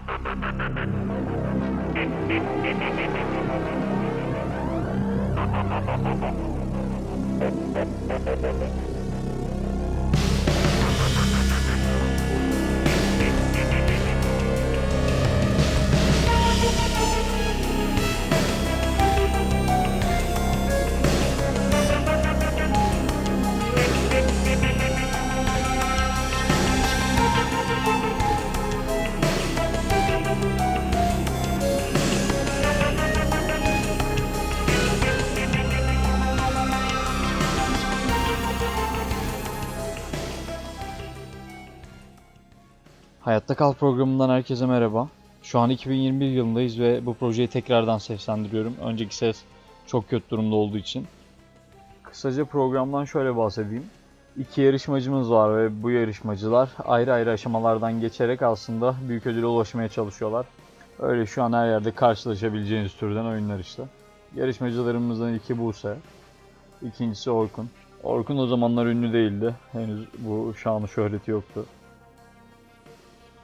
フフフフ。Hayatta Kal programından herkese merhaba. Şu an 2021 yılındayız ve bu projeyi tekrardan seslendiriyorum. Önceki ses çok kötü durumda olduğu için. Kısaca programdan şöyle bahsedeyim. İki yarışmacımız var ve bu yarışmacılar ayrı ayrı aşamalardan geçerek aslında büyük ödüle ulaşmaya çalışıyorlar. Öyle şu an her yerde karşılaşabileceğiniz türden oyunlar işte. Yarışmacılarımızdan ilki Buse, ikincisi Orkun. Orkun o zamanlar ünlü değildi. Henüz bu şanı şöhreti yoktu.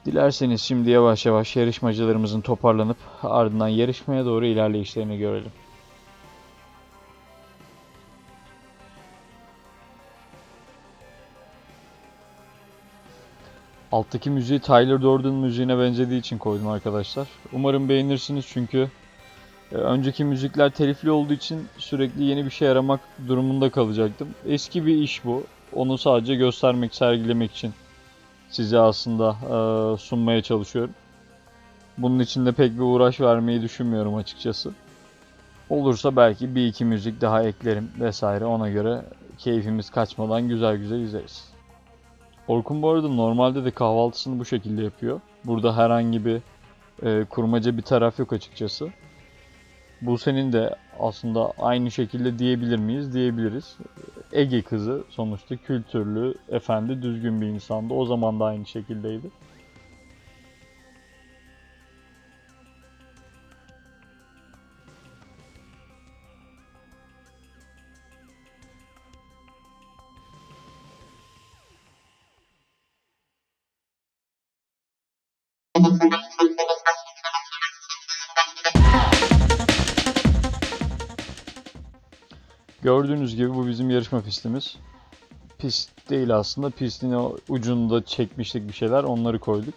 Dilerseniz şimdi yavaş yavaş yarışmacılarımızın toparlanıp ardından yarışmaya doğru ilerleyişlerini görelim. Alttaki müziği Tyler Durden müziğine benzediği için koydum arkadaşlar. Umarım beğenirsiniz çünkü e, önceki müzikler telifli olduğu için sürekli yeni bir şey aramak durumunda kalacaktım. Eski bir iş bu. Onu sadece göstermek, sergilemek için size aslında e, sunmaya çalışıyorum. Bunun için de pek bir uğraş vermeyi düşünmüyorum açıkçası. Olursa belki bir iki müzik daha eklerim vesaire ona göre keyfimiz kaçmadan güzel güzel izleriz. Orkun bu arada normalde de kahvaltısını bu şekilde yapıyor. Burada herhangi bir e, kurmaca bir taraf yok açıkçası. Buse'nin de aslında aynı şekilde diyebilir miyiz? Diyebiliriz. Ege kızı sonuçta kültürlü, efendi, düzgün bir insandı. O zaman da aynı şekildeydi. Gördüğünüz gibi bu bizim yarışma pistimiz. Pist değil aslında. Pistin ucunda çekmiştik bir şeyler. Onları koyduk.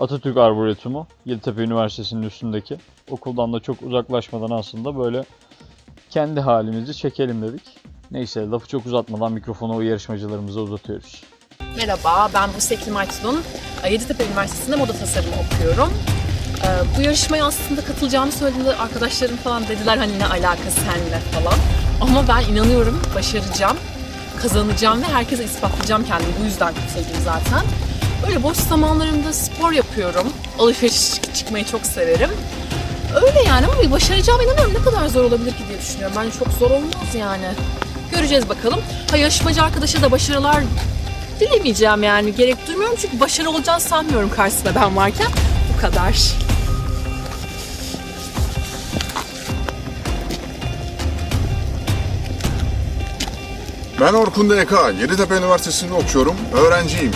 Atatürk Arboretumu. Yeditepe Üniversitesi'nin üstündeki. Okuldan da çok uzaklaşmadan aslında böyle kendi halimizi çekelim dedik. Neyse lafı çok uzatmadan mikrofonu o yarışmacılarımıza uzatıyoruz. Merhaba, ben Buse Klimaytun. Yeditepe Üniversitesi'nde moda tasarımı okuyorum. Ee, Bu yarışmaya aslında katılacağımı söylediğimde arkadaşlarım falan dediler hani ne alaka seninle falan. Ama ben inanıyorum, başaracağım, kazanacağım ve herkese ispatlayacağım kendimi. Bu yüzden katıldım zaten. Böyle boş zamanlarımda spor yapıyorum. Alışveriş çıkmayı çok severim. Öyle yani ama bir başaracağıma inanıyorum. Ne kadar zor olabilir ki diye düşünüyorum. Bence çok zor olmaz yani. Göreceğiz bakalım. Ha yarışmacı arkadaşa da başarılar dilemeyeceğim yani. Gerek duymuyorum çünkü başarılı olacağını sanmıyorum karşısında ben varken. Bu kadar. Ben Orkun DK, Yeditepe Üniversitesi'nde okuyorum, öğrenciyim.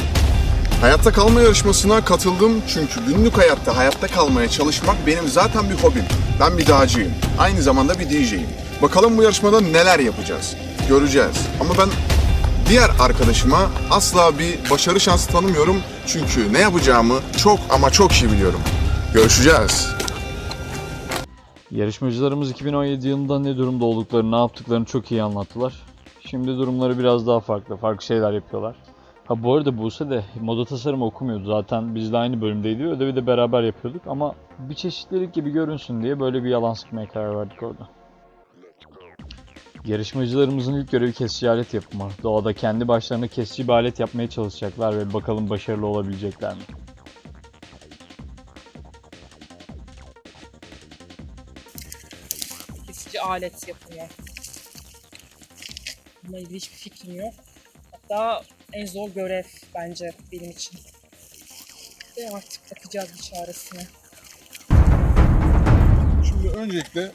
Hayatta kalma yarışmasına katıldım çünkü günlük hayatta hayatta kalmaya çalışmak benim zaten bir hobim. Ben bir dağcıyım, aynı zamanda bir DJ'yim. Bakalım bu yarışmada neler yapacağız, göreceğiz. Ama ben diğer arkadaşıma asla bir başarı şansı tanımıyorum çünkü ne yapacağımı çok ama çok iyi biliyorum. Görüşeceğiz. Yarışmacılarımız 2017 yılında ne durumda olduklarını, ne yaptıklarını çok iyi anlattılar. Şimdi durumları biraz daha farklı, farklı şeyler yapıyorlar. Ha bu arada Buse de moda tasarımı okumuyordu zaten bizle aynı bölümdeydi ödevi de beraber yapıyorduk ama bir çeşitlilik gibi görünsün diye böyle bir yalan sıkmaya karar verdik orada. Yarışmacılarımızın ilk görevi kesici alet yapımı. Doğada kendi başlarına kesici bir alet yapmaya çalışacaklar ve bakalım başarılı olabilecekler mi? Kesici alet yapımı. Bununla ilgili hiçbir fikrim yok. Hatta en zor görev bence benim için. Ve artık bakacağız bir çaresine. Şimdi öncelikle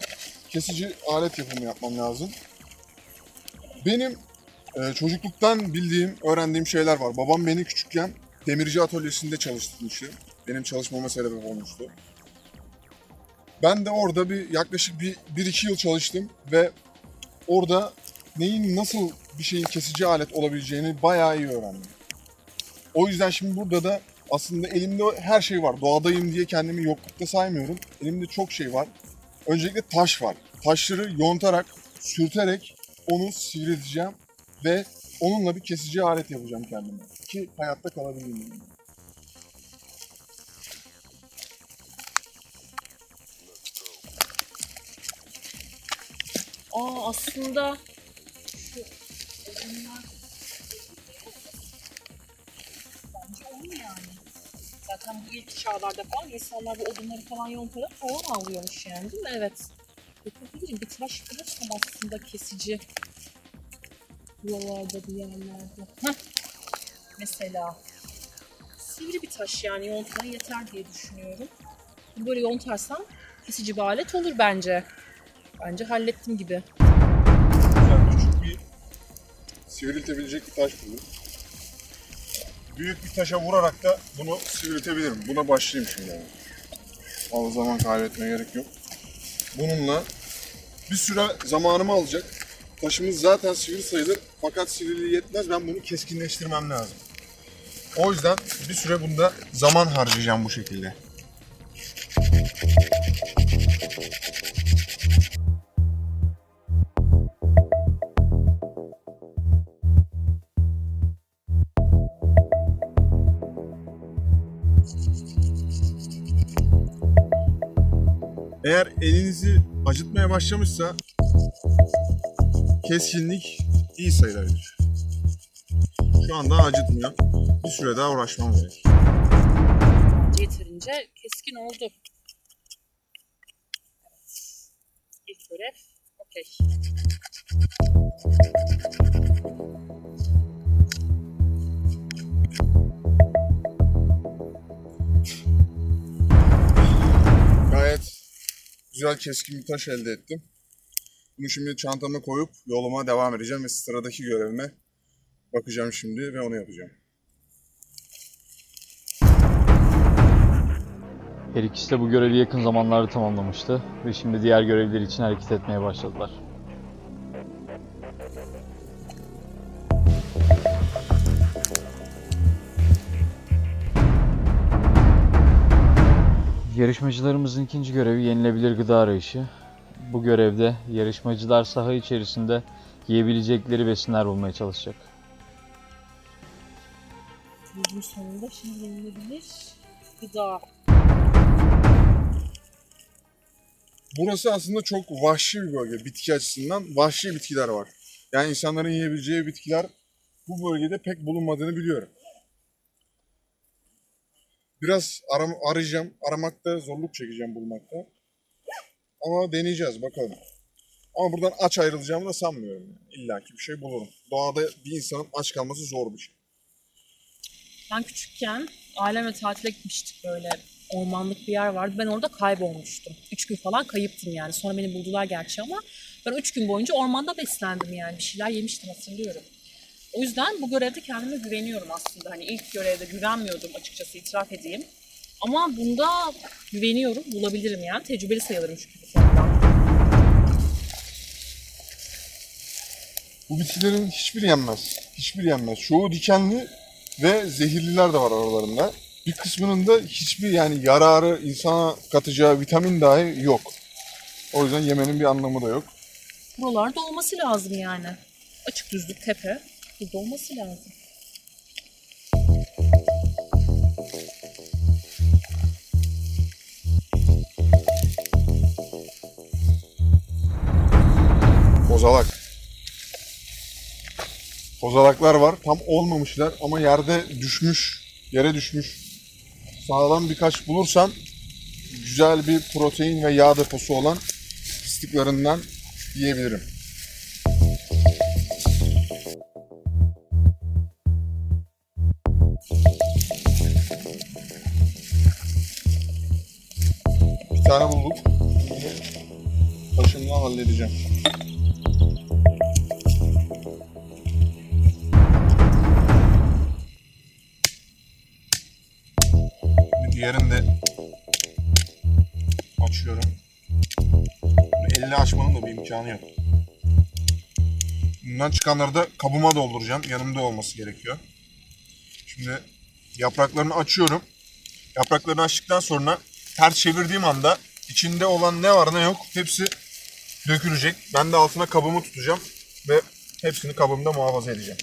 kesici alet yapımı yapmam lazım. Benim e, çocukluktan bildiğim, öğrendiğim şeyler var. Babam beni küçükken demirci atölyesinde çalıştırmıştı. benim çalışmama sebep olmuştu. Ben de orada bir yaklaşık bir, bir iki yıl çalıştım ve orada neyin nasıl bir şeyin kesici alet olabileceğini bayağı iyi öğrendim. O yüzden şimdi burada da aslında elimde her şey var. Doğadayım diye kendimi yoklukta saymıyorum. Elimde çok şey var. Öncelikle taş var. Taşları yontarak, sürterek onu sivrilteceğim ve onunla bir kesici alet yapacağım kendime. Ki hayatta kalabileyim. Aa aslında yani. Zaten bu ilk çağlarda falan insanlar bu odunları falan yontarak falan avlıyormuş yani değil mi? Evet. Yapabilirim. Bir taş bulursam aslında kesici buralarda bir yerlerde. Heh. Mesela sivri bir taş yani yontmaya yeter diye düşünüyorum. Böyle yontarsam kesici bir alet olur bence. Bence hallettim gibi. Yani küçük bir sivriltebilecek bir taş buldum. Büyük bir taşa vurarak da bunu sivriltebilirim. Buna başlayayım şimdi. Yani. Fazla zaman kaybetmeye gerek yok. Bununla bir süre zamanımı alacak. Taşımız zaten sivri sayılır fakat sivriliği yetmez. Ben bunu keskinleştirmem lazım. O yüzden bir süre bunda zaman harcayacağım bu şekilde. Elinizi acıtmaya başlamışsa keskinlik iyi sayılabilir. Şu anda acıtmıyor. Bir süre daha uğraşmam gerek. Yeterince keskin oldu. Evet. İlk görev okey. Güzel keskin bir taş elde ettim. Bunu şimdi çantama koyup yoluma devam edeceğim ve sıradaki görevime bakacağım şimdi ve onu yapacağım. Her ikisi de bu görevi yakın zamanlarda tamamlamıştı ve şimdi diğer görevler için hareket etmeye başladılar. Yarışmacılarımızın ikinci görevi yenilebilir gıda arayışı. Bu görevde yarışmacılar saha içerisinde yiyebilecekleri besinler bulmaya çalışacak. Bölüm sonunda şimdi yenilebilir gıda. Burası aslında çok vahşi bir bölge bitki açısından. Vahşi bitkiler var. Yani insanların yiyebileceği bitkiler bu bölgede pek bulunmadığını biliyorum. Biraz aram arayacağım. Aramakta zorluk çekeceğim bulmakta. Ama deneyeceğiz bakalım. Ama buradan aç ayrılacağımı da sanmıyorum. İlla ki bir şey bulurum. Doğada bir insanın aç kalması zor bir şey. Ben küçükken ailemle tatile gitmiştik böyle ormanlık bir yer vardı. Ben orada kaybolmuştum. Üç gün falan kayıptım yani. Sonra beni buldular gerçi ama ben üç gün boyunca ormanda beslendim yani. Bir şeyler yemiştim hatırlıyorum. O yüzden bu görevde kendime güveniyorum aslında. Hani ilk görevde güvenmiyordum açıkçası itiraf edeyim. Ama bunda güveniyorum. Bulabilirim yani. Tecrübeli sayılırım çünkü bu konuda. Bu bitkilerin hiçbiri yenmez. Hiçbiri yenmez. Çoğu dikenli ve zehirliler de var aralarında. Bir kısmının da hiçbir yani yararı insana katacağı vitamin dahi yok. O yüzden yemenin bir anlamı da yok. Buralarda olması lazım yani. Açık düzlük tepe. Burada olması lazım. Kozalak. Kozalaklar var. Tam olmamışlar ama yerde düşmüş, yere düşmüş. Sağlam birkaç bulursam güzel bir protein ve yağ deposu olan fıstıklarından yiyebilirim. Bundan çıkanları da kabıma dolduracağım. Yanımda olması gerekiyor. Şimdi yapraklarını açıyorum. Yapraklarını açtıktan sonra ters çevirdiğim anda içinde olan ne var ne yok hepsi dökülecek. Ben de altına kabımı tutacağım ve hepsini kabımda muhafaza edeceğim.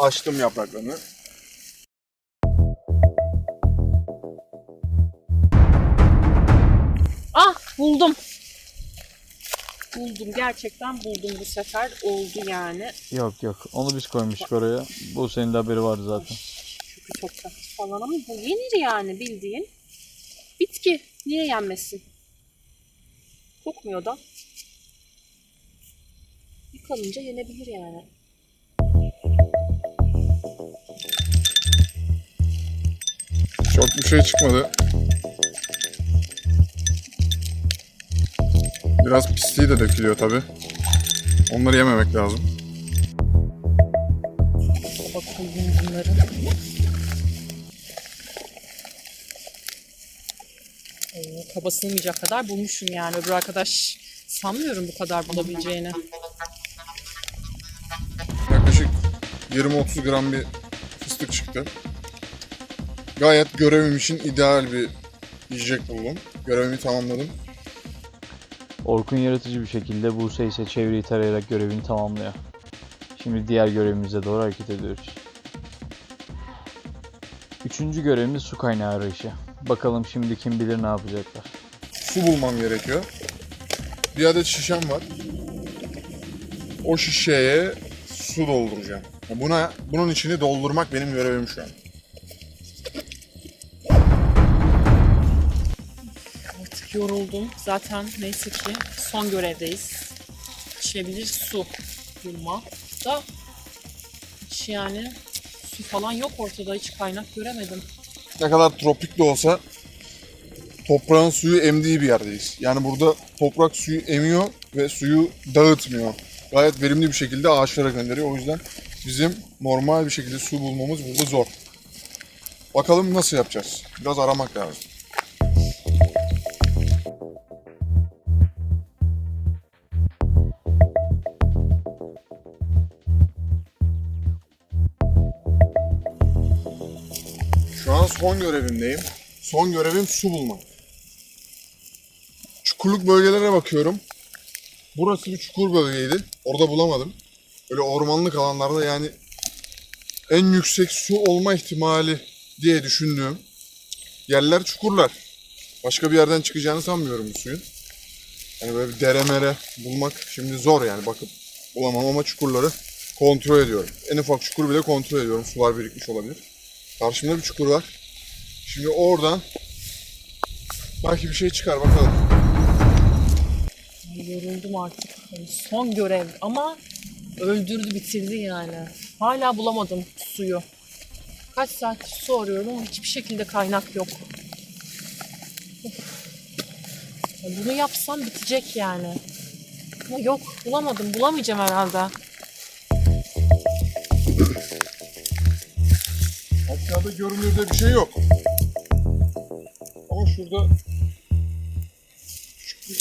Açtım yapraklarını. Ah buldum. Buldum gerçekten buldum bu sefer oldu yani. Yok yok. Onu biz koymuştuk oraya. Bu senin de haberi vardı zaten. Çünkü çok tatlı falan ama bu yenir yani bildiğin. Bitki niye yenmesin? Kokmuyor da. Yıkanınca yenebilir yani. Çok bir şey çıkmadı. Biraz pisliği de dökülüyor tabi. Onları yememek lazım. Bakalım bunların. Oo, kaba sığmayacak kadar bulmuşum yani. Öbür arkadaş sanmıyorum bu kadar bulabileceğini. Yaklaşık 20-30 gram bir fıstık çıktı. Gayet görevim için ideal bir yiyecek buldum. Görevimi tamamladım. Orkun yaratıcı bir şekilde Buse ise çevreyi tarayarak görevini tamamlıyor. Şimdi diğer görevimize doğru hareket ediyoruz. Üçüncü görevimiz su kaynağı arayışı. Bakalım şimdi kim bilir ne yapacaklar. Su bulmam gerekiyor. Bir adet şişem var. O şişeye su dolduracağım. Buna bunun içini doldurmak benim görevim şu an. Yoruldum. Zaten neyse ki son görevdeyiz. İçilebilir su bulma da hiç yani su falan yok ortada. Hiç kaynak göremedim. Ne kadar tropik de olsa toprağın suyu emdiği bir yerdeyiz. Yani burada toprak suyu emiyor ve suyu dağıtmıyor. Gayet verimli bir şekilde ağaçlara gönderiyor. O yüzden bizim normal bir şekilde su bulmamız burada zor. Bakalım nasıl yapacağız? Biraz aramak lazım. Şu an son görevimdeyim. Son görevim su bulmak. Çukurluk bölgelere bakıyorum. Burası bir çukur bölgeydi. Orada bulamadım. Böyle ormanlık alanlarda yani en yüksek su olma ihtimali diye düşündüğüm yerler çukurlar. Başka bir yerden çıkacağını sanmıyorum bu suyun. Yani böyle bir dere mere bulmak şimdi zor yani bakıp bulamam ama çukurları kontrol ediyorum. En ufak çukur bile kontrol ediyorum. Sular birikmiş olabilir. Karşımda bir çukur var. Şimdi oradan belki bir şey çıkar bakalım. Yoruldum artık. Son görev ama öldürdü bitirdi yani. Hala bulamadım suyu. Kaç saat su arıyorum ama hiçbir şekilde kaynak yok. Bunu yapsam bitecek yani. Ama yok bulamadım. Bulamayacağım herhalde. Aşağıda görünürde bir şey yok. Ama şurada küçük bir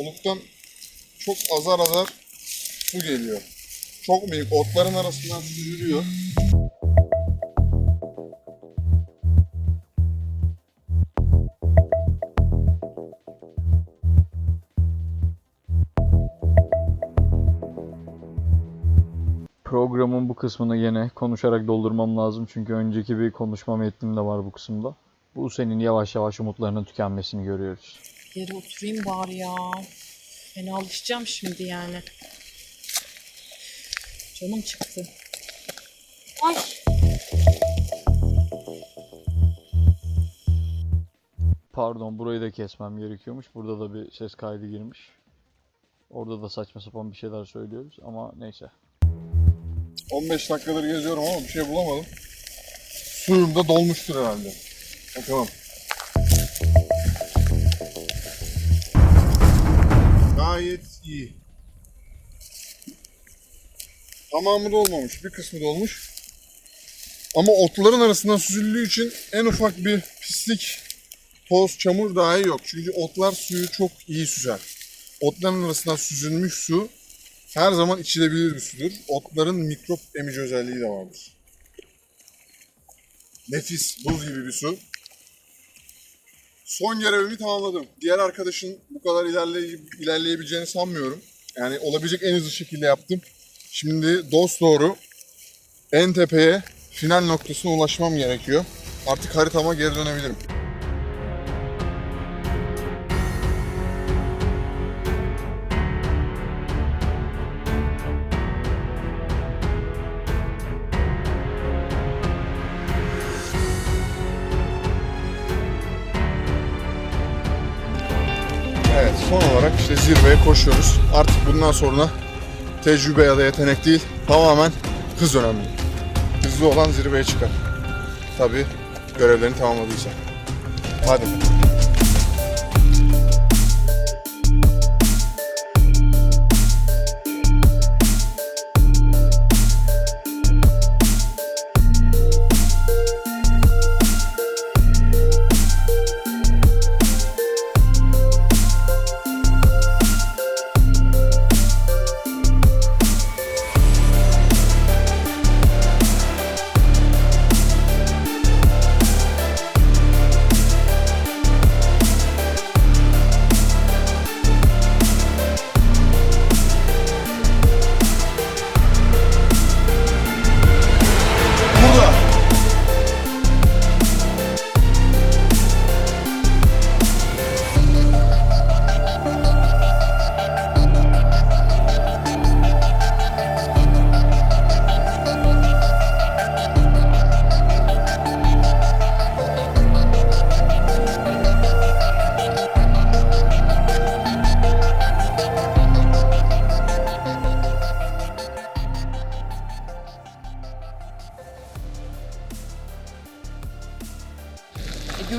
oluktan çok azar azar su geliyor. Çok büyük otların arasından süzülüyor. Programın bu kısmını yine konuşarak doldurmam lazım çünkü önceki bir konuşma metnim de var bu kısımda. Bu senin yavaş yavaş umutlarının tükenmesini görüyoruz. Yere oturayım bari ya. Ben alışacağım şimdi yani. Canım çıktı. Ay. Pardon burayı da kesmem gerekiyormuş. Burada da bir ses kaydı girmiş. Orada da saçma sapan bir şeyler söylüyoruz ama neyse. 15 dakikadır geziyorum ama bir şey bulamadım. Suyum da dolmuştur herhalde. Bakalım. Gayet iyi. Tamamı dolmamış. Bir kısmı dolmuş. Ama otların arasından süzüldüğü için en ufak bir pislik, toz, çamur dahi yok. Çünkü otlar suyu çok iyi süzer. Otların arasından süzülmüş su her zaman içilebilir bir sudur. Otların mikrop emici özelliği de vardır. Nefis, buz gibi bir su. Son görevimi tamamladım. Diğer arkadaşın bu kadar ilerley ilerleyebileceğini sanmıyorum. Yani olabilecek en hızlı şekilde yaptım. Şimdi dost doğru en tepeye final noktasına ulaşmam gerekiyor. Artık haritama geri dönebilirim. Zirveye koşuyoruz. Artık bundan sonra tecrübe ya da yetenek değil tamamen hız önemli. Hızlı olan zirveye çıkar. Tabi görevlerini tamamladıysa. Hadi.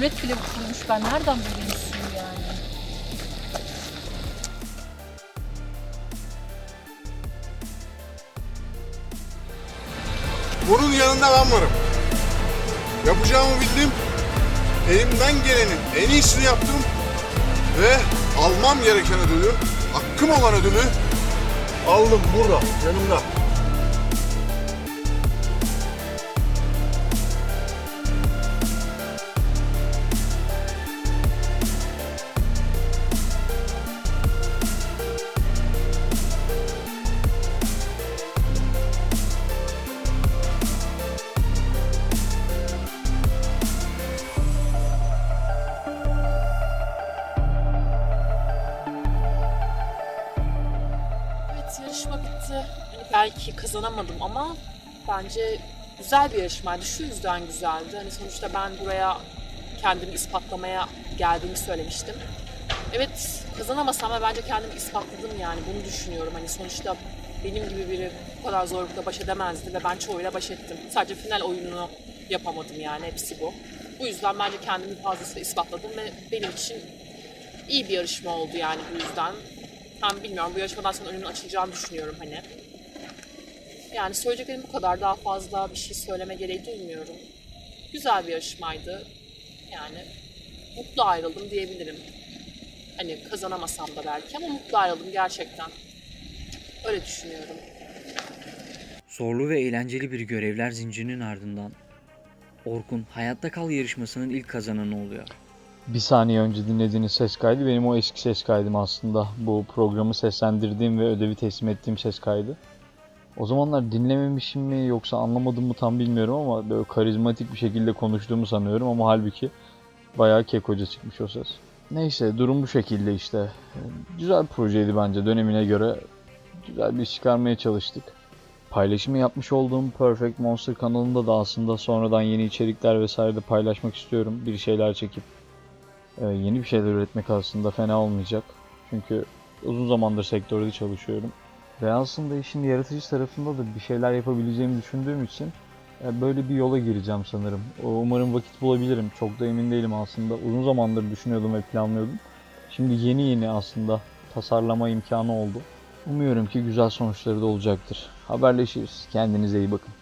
Gölet bile kurulmuş. Ben nereden bulayım yani? Bunun yanında ben varım. Yapacağımı bildim. Elimden gelenin en iyisini yaptım. Ve almam gereken ödülü, hakkım olan ödülü aldım burada, yanımda. Kazanamadım ama bence güzel bir yarışmaydı. Şu yüzden güzeldi. Hani sonuçta ben buraya kendimi ispatlamaya geldiğimi söylemiştim. Evet kazanamasam da bence kendimi ispatladım yani bunu düşünüyorum. Hani sonuçta benim gibi biri bu kadar zorlukla baş edemezdi ve ben çoğuyla baş ettim. Sadece final oyununu yapamadım yani hepsi bu. Bu yüzden bence kendimi fazlasıyla ispatladım ve benim için iyi bir yarışma oldu yani bu yüzden. Hem bilmiyorum bu yarışmadan sonra önümün açılacağını düşünüyorum hani. Yani söyleyeceklerim bu kadar. Daha fazla bir şey söyleme gereği duymuyorum. Güzel bir yarışmaydı. Yani mutlu ayrıldım diyebilirim. Hani kazanamasam da belki ama mutlu ayrıldım gerçekten. Öyle düşünüyorum. Zorlu ve eğlenceli bir görevler zincirinin ardından Orkun Hayatta Kal yarışmasının ilk kazananı oluyor. Bir saniye önce dinlediğiniz ses kaydı benim o eski ses kaydım aslında. Bu programı seslendirdiğim ve ödevi teslim ettiğim ses kaydı. O zamanlar dinlememişim mi yoksa anlamadım mı tam bilmiyorum ama böyle karizmatik bir şekilde konuştuğumu sanıyorum ama halbuki bayağı kekoca çıkmış o ses. Neyse durum bu şekilde işte. Güzel bir projeydi bence dönemine göre. Güzel bir iş çıkarmaya çalıştık. Paylaşımı yapmış olduğum Perfect Monster kanalında da aslında sonradan yeni içerikler vesaire de paylaşmak istiyorum. Bir şeyler çekip e, yeni bir şeyler üretmek aslında fena olmayacak. Çünkü uzun zamandır sektörde çalışıyorum. Ve aslında işin yaratıcı tarafında da bir şeyler yapabileceğimi düşündüğüm için e, böyle bir yola gireceğim sanırım. Umarım vakit bulabilirim. Çok da emin değilim aslında. Uzun zamandır düşünüyordum ve planlıyordum. Şimdi yeni yeni aslında tasarlama imkanı oldu. Umuyorum ki güzel sonuçları da olacaktır. Haberleşiriz. Kendinize iyi bakın.